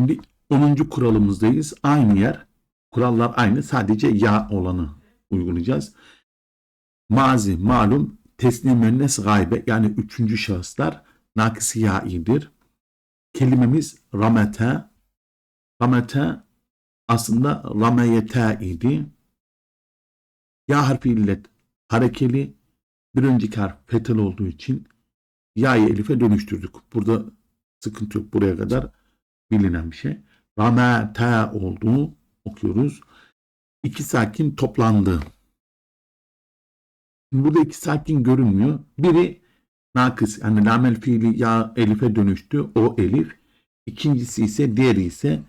Şimdi 10. kuralımızdayız. Aynı yer. Kurallar aynı. Sadece ya olanı uygulayacağız. Mazi, malum, teslim müennes gaybe yani üçüncü şahıslar nakisi ya'idir. Kelimemiz ramete. Ramete aslında rameyete idi. Ya harfi illet harekeli. Bir önceki harf fetel olduğu için ya'yı elife dönüştürdük. Burada sıkıntı yok. Buraya kadar bilinen bir şey. Ramete olduğu okuyoruz. İki sakin toplandı. Burada iki sakin görünmüyor. Biri nakıs yani lamel fiili ya elife dönüştü. O elif. İkincisi ise diğeri ise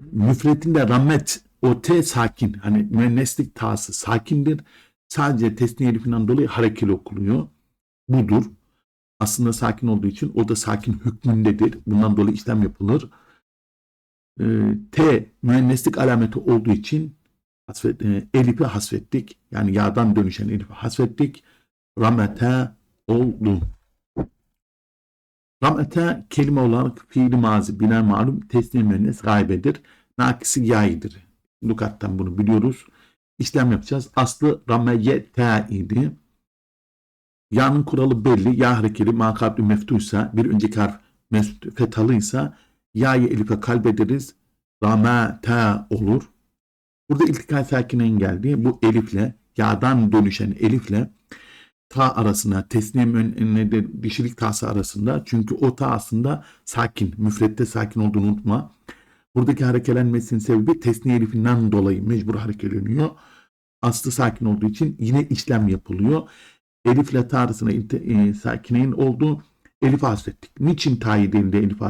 müfretinde rahmet o T sakin. Hani müenneslik tası sakindir. Sadece tesniye elifinden dolayı harekeli okuluyor. Budur. Aslında sakin olduğu için o da sakin hükmündedir. Bundan dolayı işlem yapılır. Ee, T müenneslik alameti olduğu için hasfet, e, elifi hasfettik. Yani yağdan dönüşen elifi hasfettik. Ramete oldu. Ramete kelime olarak fiili mazi bina malum teslim müennes gaybedir. Nakisi yayidir. Lukattan bunu biliyoruz. İşlem yapacağız. Aslı rameyete idi. Ya'nın kuralı belli. Ya harekeli makabli meftuysa bir önceki harf fetalıysa ya'yı elife kalbederiz. Ramete olur. Burada iltika sakinen geldi. Bu elifle ya'dan dönüşen elifle ta arasına teslim önüne dişilik tası arasında çünkü o ta aslında sakin müfrette sakin olduğunu unutma. Buradaki harekelenmesinin sebebi tesniye elifinden dolayı mecbur harekeleniyor. Aslı sakin olduğu için yine işlem yapılıyor. Elifle ta arasına inte- e, sakineyin olduğu elif hasfettik. Niçin ta'yı değil de elif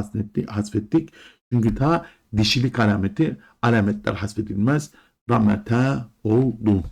hasfettik? Çünkü ta dişilik alameti alametler hasfedilmez. Ramete oldu.